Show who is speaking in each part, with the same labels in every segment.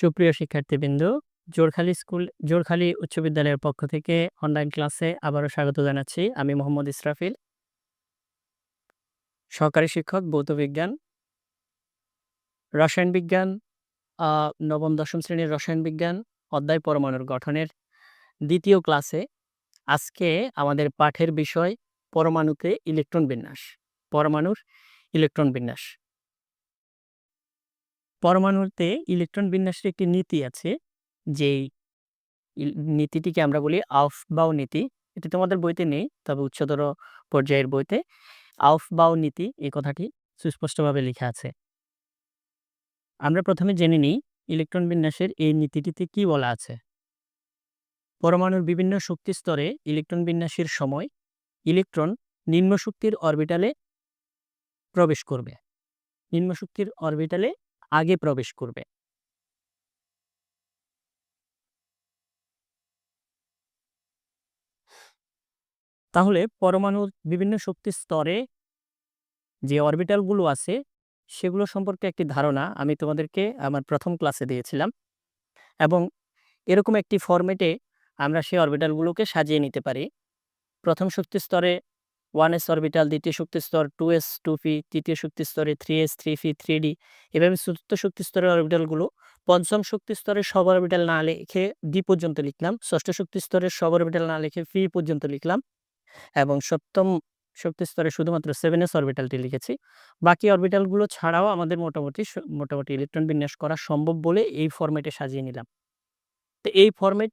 Speaker 1: সুপ্রিয় শিক্ষার্থীবৃন্দ, জোরখালী স্কুল জোরখালী উচ্চ বিদ্যালয়ের পক্ষ থেকে অনলাইন ক্লাসে আবারও স্বাগত জানাচ্ছি। আমি মোহাম্মদ ইসরাফিল। সহকারী শিক্ষক ভৌত বিজ্ঞান। রসায়ন বিজ্ঞান নবম দশম শ্রেণির রসায়ন বিজ্ঞান অধ্যায় পরমাণুর গঠনের দ্বিতীয় ক্লাসে আজকে আমাদের পাঠের বিষয় পরমাণুতে ইলেকট্রন বিন্যাস। পরমাণুর ইলেকট্রন বিন্যাস। পরমাণুতে ইলেকট্রন বিন্যাসের একটি নীতি আছে। যেই নীতিটিকে আমরা বলি আউফবাউ নীতি। এটি তোমাদের বইতে নেই। তবে উচ্চতর পর্যায়ের বইতে আউফবাউ নীতি এই কথাটি সুস্পষ্টভাবে লেখা আছে। আমরা প্রথমে জেনে নিই ইলেকট্রন বিন্যাসের এই নীতিটিতে কি বলা আছে। পরমাণুর বিভিন্ন শক্তি স্তরে ইলেকট্রন বিন্যাসের সময় ইলেকট্রন নিম্ন শক্তির অরবিটালে প্রবেশ করবে। নিম্ন শক্তির অরবিটালে আগে প্রবেশ করবে। তাহলে পরমাণুর বিভিন্ন শক্তির স্তরে যে অরবিটালগুলো আছে, সেগুলো সম্পর্কে একটি ধারণা আমি তোমাদেরকে আমার প্রথম ক্লাসে দিয়েছিলাম। এবং এরকম একটি ফরম্যাটে আমরা সেই অরবিটালগুলোকে সাজিয়ে নিতে পারি। প্রথম শক্তি স্তরে 1s অরবিটাল, দ্বিতীয় শক্তি স্তর 2s, 2p, তৃতীয় শক্তি স্তরে 3s, 3p, 3d এভাবে চতুর্থ শক্তি স্তরের অরবিটালগুলো পঞ্চম শক্তি স্তরের সব অরবিটাল না লিখে ডি পর্যন্ত লিখলাম। ষষ্ঠ শক্তি স্তরের সব অরবিটাল না লিখে p পর্যন্ত লিখলাম। এবং সপ্তম শক্তি স্তরে শুধুমাত্র 7s অরবিটালটি লিখেছি। বাকি অরবিটালগুলো ছাড়াও আমাদের মোটামুটি মোটামুটি ইলেকট্রন বিন্যাস করা সম্ভব বলে এই ফরম্যাটে সাজিয়ে নিলাম। তো এই ফরম্যাট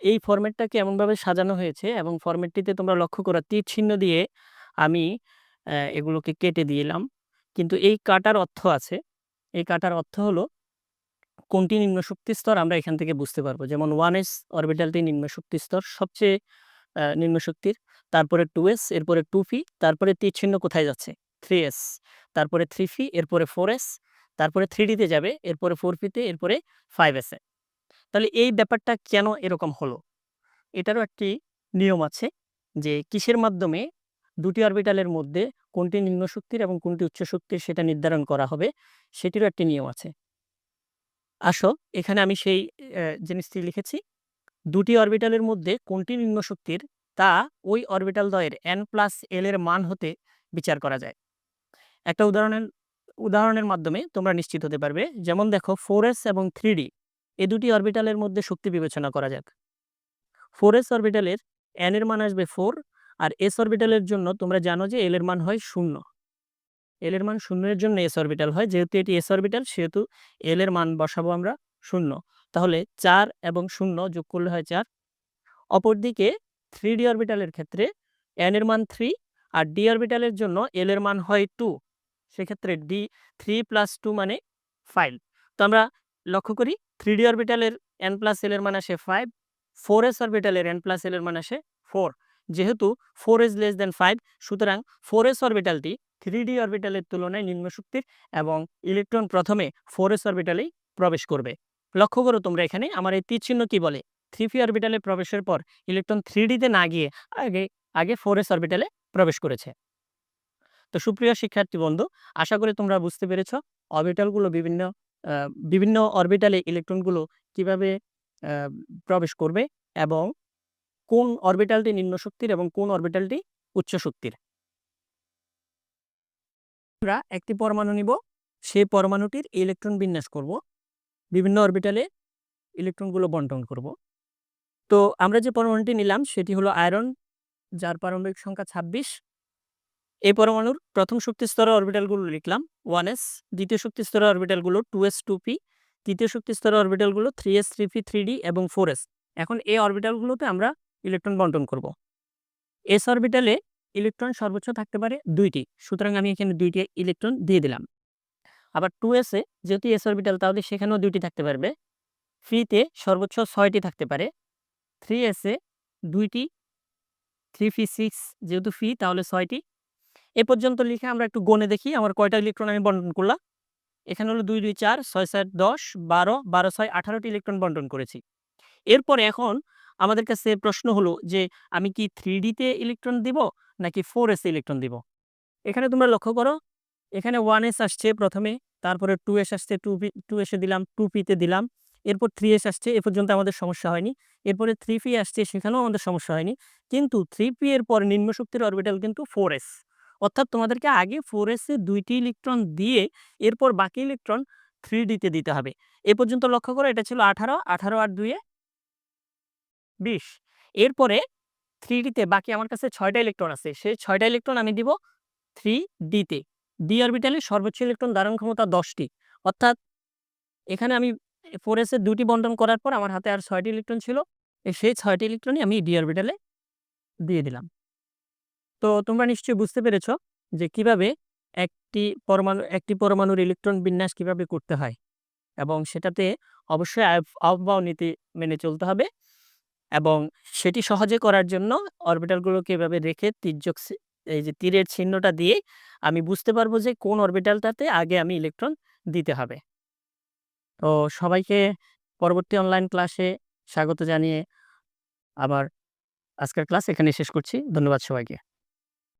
Speaker 1: এই ফরম্যাটটাকে এমনভাবে সাজানো হয়েছে এবং ফরম্যাটটিতে তোমরা লক্ষ্য করা তীর চিহ্ন দিয়ে আমি এগুলোকে কেটে দিলাম। কিন্তু এই কাটার অর্থ আছে। এই কাটার অর্থ হলো কোনটি নিম্ন শক্তি স্তর আমরা এখান থেকে বুঝতে পারব। যেমন ওয়ান এস অরবিটালটি নিম্ন শক্তি স্তর সবচেয়ে নিম্ন শক্তির। তারপরে 2s এরপরে 2p তারপরে তীর চিহ্ন কোথায় যাচ্ছে? থ্রি এস তারপরে থ্রি ফি এরপরে ফোর এস তারপরে থ্রি ডিতে যাবে, এরপরে 4p তে, এরপরে 5s এ। তাহলে এই ব্যাপারটা কেন এরকম হলো? এটারও একটি নিয়ম আছে যে কিসের মাধ্যমে দুটি অরবিটালের মধ্যে কোনটি নিম্ন শক্তির এবং কোনটি উচ্চ শক্তির সেটা নির্ধারণ করা হবে, সেটিরও একটি নিয়ম আছে। আসো, এখানে আমি সেই জিনিসটি লিখেছি। দুটি অরবিটালের মধ্যে কোনটি নিম্ন শক্তির তা ওই অরবিটাল দ্বয়ের n+l এর মান হতে বিচার করা যায়। একটা উদাহরণের উদাহরণের মাধ্যমে তোমরা নিশ্চিত হতে পারবে। যেমন দেখো 4s এবং 3d এ দুটি অরবিটালের মধ্যে শক্তি বিবেচনা করা যাক। ফোর এস অরবিটালের এন এর মান আসবে ফোর আর এস অরবিটালের জন্য তোমরা জানো যে l এর মান হয় 0। l এর মান শূন্যের জন্য এস অরবিটাল হয়। যেহেতু এটি এস অরবিটাল, সেহেতু l এর মান বসাবো আমরা শূন্য তাহলে চার এবং শূন্য যোগ করলে হয় চার অপরদিকে 3d অরবিটালের ক্ষেত্রে এন এর মান থ্রি আর d অরবিটালের জন্য l এর মান হয় টু সেক্ষেত্রে ডি থ্রি প্লাস টু মানে 5। তো আমরা লক্ষ্য করি 3d অরবিটালের n+l এর মান আসে 5, 4s অরবিটালের এন প্লাস এল এর মান আসে ফোর যেহেতু four s less than five সুতরাং 4s অরবিটালটি 3d অরবিটালের তুলনায় নিম্ন শক্তির এবং ইলেকট্রন প্রথমে 4s অরবিটালেই প্রবেশ করবে। লক্ষ্য করো তোমরা এখানে আমার এই চিহ্ন কি বলে? 3p অরবিটালে প্রবেশের পর ইলেকট্রন 3d তে না গিয়ে আগে আগে 4s অরবিটালে প্রবেশ করেছে। তো সুপ্রিয় শিক্ষার্থী বন্ধু আশা করি তোমরা বুঝতে পেরেছ অরবিটালগুলো বিভিন্ন বিভিন্ন অরবিটালে ইলেকট্রনগুলো কীভাবে প্রবেশ করবে এবং কোন অরবিটালটি নিম্ন শক্তির এবং কোন অরবিটালটি উচ্চ শক্তির। আমরা একটি পরমাণু নিব। সেই পরমাণুটির ইলেকট্রন বিন্যাস করব। বিভিন্ন অরবিটালে ইলেকট্রনগুলো বন্টন করব। তো আমরা যে পরমাণুটি নিলাম, সেটি হলো আয়রন, যার পারমাণবিক সংখ্যা 26 এই পরমাণুর প্রথম শক্তি স্তরের অরবিটালগুলো লিখলাম ওয়ান এস দ্বিতীয় শক্তি স্তরের অরবিটালগুলো 2s, 2p তৃতীয় শক্তি স্তরের অরবিটালগুলো 3s, 3p, 3d এবং ফোর এস এখন এই অরবিটালগুলোতে আমরা ইলেকট্রন বন্টন করব। এস অরবিটালে ইলেকট্রন সর্বোচ্চ থাকতে পারে দুইটি সুতরাং আমি এখানে দুইটি ইলেকট্রন দিয়ে দিলাম। আবার 2s এ যেহেতু s অরবিটাল তাহলে সেখানেও দুইটি থাকতে পারবে। p তে সর্বোচ্চ ছয়টি থাকতে পারে। 3s এ 2টি 3p6 যেহেতু ফি তাহলে 6টি এ পর্যন্ত লিখে আমরা একটু গণে দেখি আমার কয়টা ইলেকট্রন আমি বন্টন করলাম। এখানে হলো 2, 2, 4, 6, 7, 10, 12, 12, 6, 18টি ইলেকট্রন বন্টন করেছি। এরপরে এখন আমাদের কাছে প্রশ্ন হলো যে আমি কি 3d তে ইলেকট্রন দিব নাকি 4s এ ইলেকট্রন দিব? এখানে তোমরা লক্ষ্য করো এখানে ওয়ান এস আসছে প্রথমে তারপরে টু এস আসছে টু পি টু এসে দিলাম টু পিতে দিলাম এরপর থ্রি এস আসছে এ পর্যন্ত আমাদের সমস্যা হয়নি এরপরে থ্রি পি আসছে সেখানেও আমাদের সমস্যা হয়নি কিন্তু থ্রি পি এর পর নিম্ন শক্তির অরবিটাল কিন্তু ফোর এস অর্থাৎ তোমাদেরকে আগে ফোর এসে দুইটি ইলেকট্রন দিয়ে এরপর বাকি ইলেকট্রন থ্রি ডিতে দিতে হবে। এ পর্যন্ত লক্ষ্য করো, এটা ছিল আঠারো আঠারো আর দুইয়ে বিশ। এরপরে থ্রি ডিতে বাকি আমার কাছে ছয়টা ইলেকট্রন আছে, সেই ছয়টা ইলেকট্রন আমি দিব থ্রি ডিতে ডি অরবিটালে সর্বোচ্চ ইলেকট্রন ধারণ ক্ষমতা দশটি। অর্থাৎ এখানে আমি ফোর এসে দুটি বন্টন করার পর আমার হাতে আর ছয়টি ইলেকট্রন ছিল সেই ছয়টি ইলেকট্রনই আমি ডি অরবিটালে দিয়ে দিলাম। তো তোমরা নিশ্চয়ই বুঝতে পেরেছ যে কীভাবে একটি পরমাণু, একটি পরমাণুর ইলেকট্রন বিন্যাস কীভাবে করতে হয় এবং সেটাতে অবশ্যই আব- আবহাওয়া নীতি মেনে চলতে হবে এবং সেটি সহজে করার জন্য অরবিটালগুলোকে এভাবে রেখে তির্যক এই যে তীরের চিহ্নটা দিয়ে আমি বুঝতে পারব যে কোন অরবিটালটাতে আগে আমি ইলেকট্রন দিতে হবে। তো সবাইকে পরবর্তী অনলাইন ক্লাসে স্বাগত জানিয়ে আবার আজকের ক্লাস এখানে শেষ করছি। ধন্যবাদ সবাইকে।